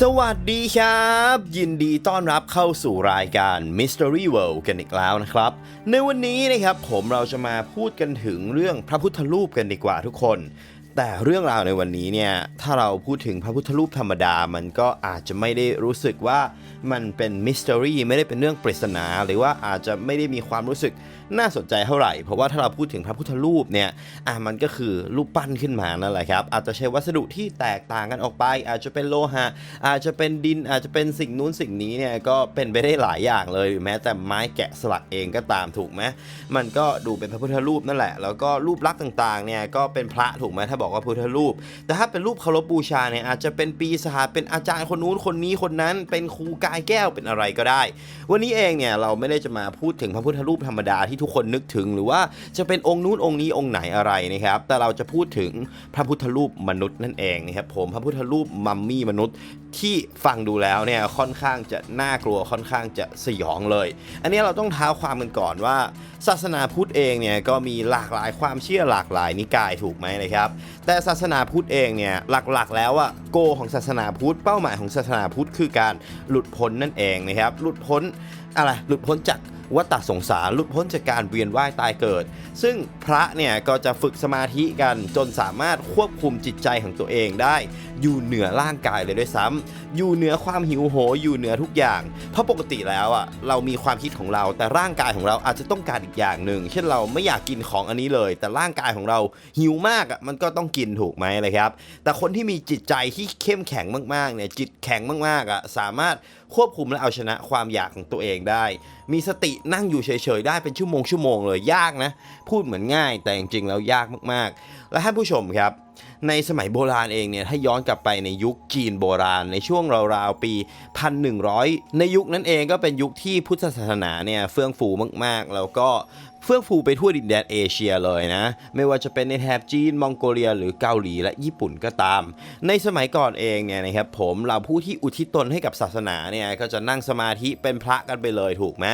สวัสดีครับ ยินดีต้อนรับเข้าสู่รายการ Mystery World กันอีกแล้วนะครับ ในวันนี้นะครับผมเราจะมาพูดกันถึงเรื่องพระพุทธรูปกันดีกว่าทุกคน แต่เรื่องราวในวันนี้เนี่ยถ้าเราพูดถึงพระพุทธรูปธรรมดา มันก็อาจจะไม่ได้รู้สึกว่ามันเป็นมิส t ต r y ไม่ได้เป็นเรื่องปริศนา หรือว่าอาจจะไม่ได้มีความรู้สึกน่าสนใจเท่าไหร่ เพราะว่าถ้าเราพูดถึงพระพุทธรูปเนี่ยอะมันก็คือรูปปั้นขึ้นมานั่นแหละครับ อาจจะใช้วัสดุที่แตกต่างกันออกไป อาจจะเป็นโลหะ อาจจะเป็นดินอาจจะเป็นสิ่งนู้นสิ่งนี้เนี่ยก็เป็นไปได้หลายอย่างเลยแม้แต่ไม้แกะสลักเองก็ตามถูกไหมมันก็ดูเป็นพระพุทธรูปนั่นแหละ แล้วก็รูปลักษณ์ต่างๆเนี่ยก็เป็นพระถูกไหมถ้าบอกว่าพุทธรูป แต่ถ้าเป็นรูปเคารพบูชาเนี่ยอาจจะเป็นปีศาจเป็นอาจารย์คนนู้นคนนี้คนนั้น เป็นครูกายแก้วเป็นอะไรก็ได้ วันนี้เองเนี่ยเราไม่ได้จะมาพูดถึงพระพุทธรูปธรรมดาที่ทุกคนนึกถึง หรือว่าจะเป็นองค์นู้นองค์นี้องค์ไหนอะไรนะครับ แต่เราจะพูดถึงพระพุทธรูปมนุษย์นั่นเองนะครับผมพระพุทธรูปมัมมี่มนุษย์ที่ฟังดูแล้วเนี่ยค่อนข้างจะน่ากลัวค่อนข้างจะสยองเลย อันนี้เราต้องเท้าความกันก่อนว่า ศาสนาพุทธเองเนี่ยก็มีหลากหลายความเชื่อหลากหลายนิกายถูกไหมนะครับ แต่ศาสนาพุทธเองเนี่ยหลักๆ แล้วอะโกของศาสนาพุทธเป้าหมายของศาสนาพุทธคือการหลุดพ้นนั่นเองนะครับหลุดพ้นอะไรหลุดพ้นจากวัฏสงสารหลุดพ้นจากการเวียนว่ายตายเกิด ซึ่งพระเนี่ยก็จะฝึกสมาธิกันจนสามารถควบคุมจิตใจของตัวเองได้ อยู่เหนือร่างกายเลยด้วยซ้ำ อยู่เหนือความหิวโหยอยู่เหนือทุกอย่าง เพราะปกติแล้วอะเรามีความคิดของเราแต่ร่างกายของเราอาจจะต้องการอีกอย่างหนึ่งเช่นเราไม่อยากกินของอันนี้เลย แต่ร่างกายของเราหิวมากอะมันก็ต้องกินถูกไหมเลยครับ แต่คนที่มีจิตใจที่เข้มแข็งมากๆเนี่ยจิตแข็งมากๆอะสามารถควบคุมและเอาชนะความอยากของตัวเองได้ มีสตินั่งอยู่เฉยๆได้เป็นชั่วโมงชั่วโมงเลยยากนะ พูดเหมือนง่ายแต่จริงๆแล้วยากมากๆ และท่านผู้ชมครับ ในสมัยโบราณเองเนี่ยถ้าย้อนกลับไปในยุคจีนโบราณ ในช่วงราวๆปี 1100 ในยุคนั้นเองก็เป็นยุคที่พุทธศาสนาเนี่ยเฟื่องฟูมากๆ แล้วก็เฟื่องฟูไปทั่วดินแดนเอเชียเลยนะ ไม่ว่าจะเป็นในแถบจีน มองโกเลีย หรือเกาหลีและญี่ปุ่นก็ตาม ในสมัยก่อนเองเนี่ยนะครับผมเราผู้ที่อุทิศตนให้กับศาสนาเนี่ยก็จะนั่งสมาธิเป็นพระกันไปเลยถูกไหม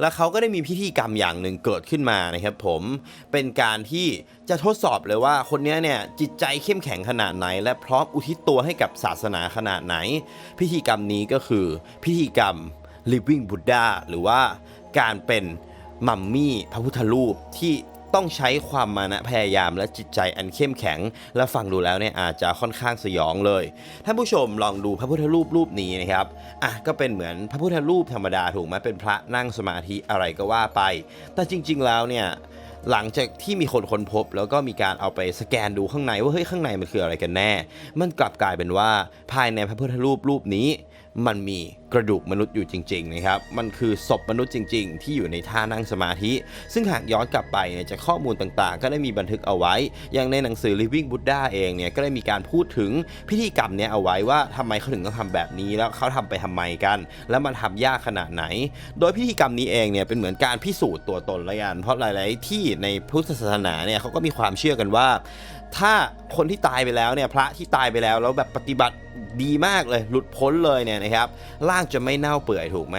แล้วเขาก็ได้มีพิธีกรรมอย่างหนึ่งเกิดขึ้นมานะครับผมเป็นการที่จะทดสอบเลยว่าคนนี้เนี่ยจิตใจเข้มแข็งขนาดไหน และพร้อมอุทิศตัวให้กับศาสนาขนาดไหน พิธีกรรมนี้ก็คือ พิธีกรรม Living Buddha หรือว่าการเป็นมัมมี่พระพุทธรูปที่ต้องใช้ความมานะพยายามและจิตใจอันเข้มแข็ง และฟังดูแล้วเนี่ยอาจจะค่อนข้างสยองเลยท่านผู้ชมลองดูพระพุทธรูปรูปนี้นะครับอะก็เป็นเหมือนพระพุทธรูปธรรมดาถูกไหมเป็นพระนั่งสมาธิอะไรก็ว่าไป แต่จริง ๆ แล้วเนี่ย หลังจากที่มีคนค้นพบ แล้วก็มีการเอาไปสแกนดูข้างในว่าเฮ้ยข้างในมันคืออะไรกันแน่ มันกลับกลายเป็นว่าภายในพระพุทธรูปรูปนี้ มันมีกระดูกมนุษย์อยู่จริงๆนะครับ มันคือศพมนุษย์จริง ๆ ที่อยู่ในท่านั่งสมาธิ ซึ่งหากย้อนกลับไปเนี่ยจากข้อมูลต่างๆ ก็ได้มีบันทึกเอาไว้ อย่างในหนังสือ Living Buddha เองเนี่ยก็ได้มีการพูดถึงพิธีกรรมเนี้ยเอาไว้ว่าทำไมเขาถึงต้องทำแบบนี้แล้วเขาทำไปทำไมกัน แล้วมันทำยากขนาดไหน โดยพิธีกรรมนี้เองเนี่ยเป็นเหมือนการพิสูจน์ตัวตนละกันเพราะหลาย ๆ ที่ในพุทธศาสนาเนี่ยเขาก็มีความเชื่อกันว่า ถ้าคนที่ตายไปแล้วเนี่ยพระที่ตายไปแล้วแล้วแบบปฏิบัติดีมากเลยหลุดพ้นเลยเนี่ยนะครับร่างจะไม่เน่าเปื่อยถูกไหม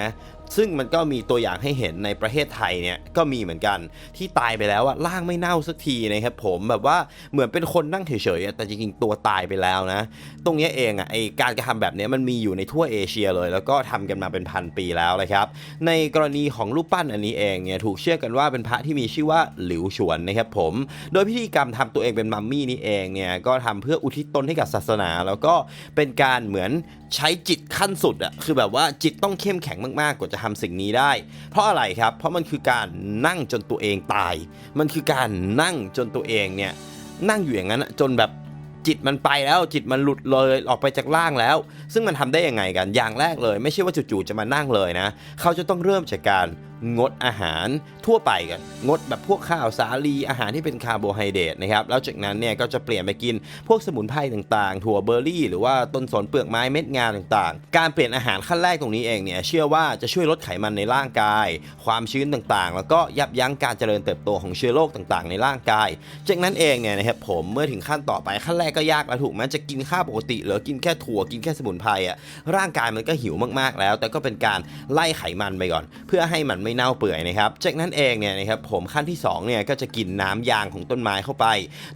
ซึ่งมันก็มีตัวอย่างให้เห็นในประเทศไทยเนี่ยก็มีเหมือนกันที่ตายไปแล้วอะร่างไม่เน่าสักทีนะครับผมแบบว่าเหมือนเป็นคนนั่งเฉยๆแต่จริงๆตัวตายไปแล้วนะ ตรงนี้เองอะไอการกระทำแบบนี้มันมีอยู่ในทั่วเอเชียเลย แล้วก็ทำกันมาเป็นพันปีแล้วเลยครับ ในกรณีของรูปปั้นอันนี้เองเนี่ยถูกเชื่อกันว่าเป็นพระที่มีชื่อว่าหลิวฉวนนะครับผม โดยพิธีกรรมทำตัวเองเป็นมัมมี่นี่เองเนี่ยก็ทำเพื่ออุทิศตนให้กับศาสนา แล้วก็เป็นการเหมือนใช้จิตขั้นสุดอะคือแบบว่าจิตต้องเข้มแข็งมากๆกว่าจะทำสิ่งนี้ได้ เพราะอะไรครับ เพราะมันคือการนั่งจนตัวเองตาย มันคือการนั่งจนตัวเองเนี่ยนั่งอยู่อย่างนั้นจนแบบจิตมันไปแล้วจิตมันหลุดเลยออกไปจากร่างแล้ว ซึ่งมันทำได้ยังไงกันอย่างแรกเลย ไม่ใช่ว่าจู่ๆจะมานั่งเลยนะ เขาจะต้องเริ่มจากการ งดอาหารทั่วไปกัน งดแบบพวกข้าวสาลีอาหารที่เป็นคาร์โบไฮเดรตนะครับ แล้วจากนั้นเนี่ยก็จะเปลี่ยนไปกินพวกสมุนไพรต่างๆ ถั่วเบอร์รี่ หรือว่าต้นสนเปลือกไม้เม็ดงาต่างๆ การเปลี่ยนอาหารขั้นแรกตรงนี้เองเนี่ยเชื่อว่าจะช่วยลดไขมันในร่างกาย ความชื้นต่างๆ แล้วก็ยับยั้งการเจริญเติบโตของเชื้อโรคต่างๆ ในร่างกาย จากนั้นเองเนี่ยนะครับผมเมื่อถึงขั้นต่อไปขั้นแรกก็ยากแล้วถูกไหมจะกินข้าวปกติหรือกินแค่ถั่วกินแค่สมุนไพรอะร่างกายมันก็หิวมากๆแล้ว แต่ก็เป็นการไล่ไขมันไปก่อน เพื่อให้มันไม่ไม่เน่าเปื่อยนะครับจากนั้นเองเนี่ยนะครับผมขั้นที่2เนี่ยก็จะกินน้ำยางของต้นไม้เข้าไป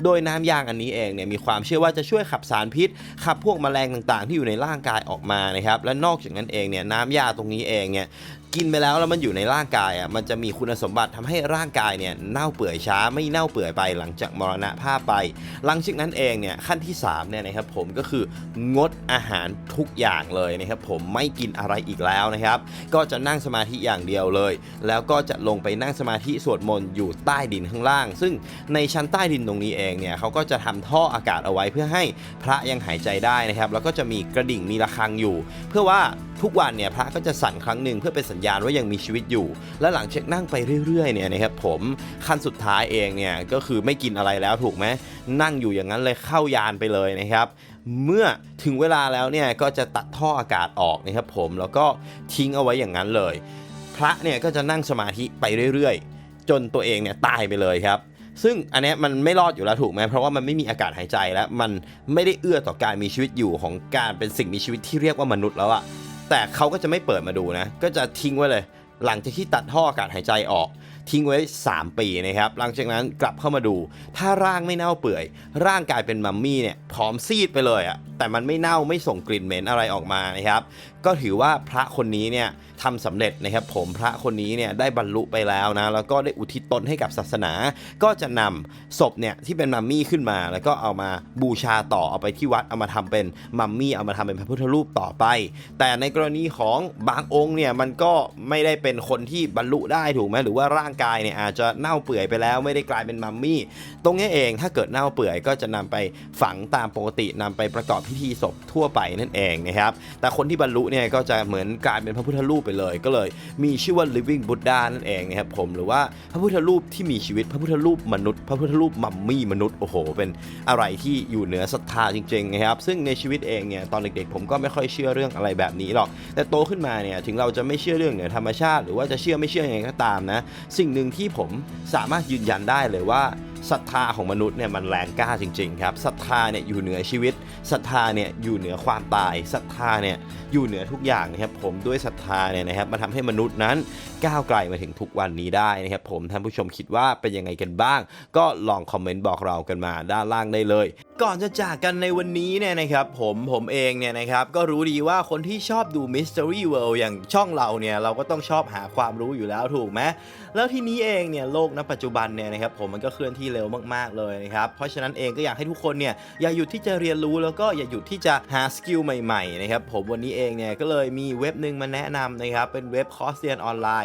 โดยน้ำยางอันนี้เองเนี่ยมีความเชื่อว่าจะช่วยขับสารพิษ ขับพวกแมลงต่างๆ ที่อยู่ในร่างกายออกมานะครับและนอกจากนั้นเองเนี่ยน้ำยาตรงนี้เองเนี่ย กินไปแล้วแล้วมันอยู่ในร่างกายอะมันจะมีคุณสมบัติทำให้ร่างกายเนี่ยเน่าเปื่อยช้าไม่เน่าเปื่อยไปหลังจากมรณภาพไป หลังจากนั้นเองเนี่ยขั้นที่3เนี่ยนะครับผมก็คืองดอาหารทุกอย่างเลยนะครับผมไม่กินอะไรอีกแล้วนะครับ ก็จะนั่งสมาธิอย่างเดียวเลย แล้วก็จะลงไปนั่งสมาธิสวดมนต์อยู่ใต้ดินข้างล่าง ซึ่งในชั้นใต้ดินตรงนี้เองเนี่ยเขาก็จะทำท่ออากาศเอาไว้เพื่อให้พระยังหายใจได้นะครับ แล้วก็จะมีกระดิ่งมีระฆังอยู่ เพื่อว่าทุกวันเนี่ยพระก็จะสั่นครั้งหนึ่งเพื่อเป็นสัญญาณว่ายังมีชีวิตอยู่ และหลังจากนั่งไปเรื่อยๆเนี่ยนะครับผมขั้นสุดท้ายเองเนี่ยก็คือไม่กินอะไรแล้วถูกไหมนั่งอยู่อย่างนั้นเลยเข้ายานไปเลยนะครับเมื่อถึงเวลาแล้วเนี่ยก็จะตัดท่ออากาศออกนะครับผมแล้วก็ทิ้งเอาไว้อย่างนั้นเลย พระเนี่ยก็จะนั่งสมาธิไปเรื่อยๆ จนตัวเองเนี่ยตายไปเลยครับซึ่งอันนี้มันไม่รอดอยู่แล้วถูกไหมเพราะว่ามันไม่มีอากาศหายใจแล้ว มันไม่ได้เอื้อต่อการมีชีวิตอยู่ของการเป็นสิ่งมีชีวิตที่เรียกว่ามนุษย์แล้วอะ แต่เขาก็จะไม่เปิดมาดูนะ ก็จะทิ้งไว้เลย หลังจากที่ตัดท่ออากาศหายใจออก ทิ้งไว้ 3 ปีนะครับ หลังจากนั้นกลับเข้ามาดู ถ้าร่างไม่เน่าเปื่อย ร่างกายเป็นมัมมี่เนี่ยพร้อมซีดไปเลยอะแต่มันไม่เน่าไม่ส่งกลิ่นเหม็นอะไรออกมานะครับ ก็ถือว่าพระคนนี้เนี่ยทำสำเร็จนะครับผมพระคนนี้เนี่ยได้บรรลุไปแล้วนะ แล้วก็ได้อุทิศตนให้กับศาสนา ก็จะนำศพเนี่ยที่เป็นมัมมี่ขึ้นมา แล้วก็เอามาบูชาต่อเอาไปที่วัดเอามาทำเป็นมัมมี่เอามาทำเป็นพระพุทธรูปต่อไป แต่ในกรณีของบางองค์เนี่ยมันก็ไม่ได้เป็นคนที่บรรลุได้ถูกไหมหรือว่าร่างกายเนี่ยอาจจะเน่าเปื่อยไปแล้วไม่ได้กลายเป็นมัมมี่ ตรงนี้เองถ้าเกิดเน่าเปื่อยก็จะนำไปฝังตามปกตินำไปประกอบพิธีศพทั่วไปนั่นเองนะครับ แต่คนที่บรรลุเนี่ยก็จะเหมือนกลายเป็นพระพุทธรูปไปเลย ก็เลยมีชื่อว่า living Buddha นั่นเองนะครับผมหรือว่าพระพุทธรูปที่มีชีวิตพระพุทธรูปมนุษย์ พระพุทธรูปมัมมี่มนุษย์โอ้โห เป็นอะไรที่อยู่เหนือศรัทธาจริงๆนะครับซึ่งในชีวิตเองเนี่ยตอนเด็กๆ ผมก็ไม่ค่อยเชื่อเรื่องอะไรแบบนี้หรอก แต่โตขึ้นมาเนี่ยถึงเราจะไม่เชื่อเรื่องเหนือธรรมชาติ หรือว่าจะเชื่อไม่เชื่อยังไงก็ตามนะสิงหนึ่งที่ผมสามารถยืนยันได้เลยว่าศรัทธาของมนุษย์เนี่ยมันแรงกล้าจริงๆครับศรัทธาเนี่ยอยู่เหนือชีวิตศรัทธาเนี่ยอยู่เหนือความตายศรัทธาเนี่ยอยู่เหนือทุกอย่างนะครับผมด้วยศรัทธาเนี่ยนะครับมันทำให้มนุษย์นั้นก้าวไกลมาถึงทุกวันนี้ได้นะครับผมท่านผู้ชมคิดว่าเป็นยังไงกันบ้าง ก็ลองคอมเมนต์บอกเรากันมาด้านล่างได้เลย ก่อนจะจากกันในวันนี้เนี่ยนะครับผมผมเองเนี่ยนะครับก็รู้ดีว่าคนที่ชอบดู Mystery World อย่างช่องเราเนี่ยเราก็ต้องชอบหาความรู้อยู่แล้วถูกไหมแล้วทีนี้เองเนี่ยโลกณปัจจุบันเนี่ยนะครับผมมันก็เคลื่อนที่เร็วมากๆเลยนะครับเพราะฉะนั้นเองก็อยากให้ทุกคนเนี่ยอย่าหยุดที่จะเรียนรู้แล้วก็อย่าหยุดที่จะหาสกิลใหม่ๆนะครับผมวันนี้เองเนี่ยก็เลยมีเว็บหนึ่งมาแนะนำนะครับเป็นเว็บคอร์สเรียนออนไลน์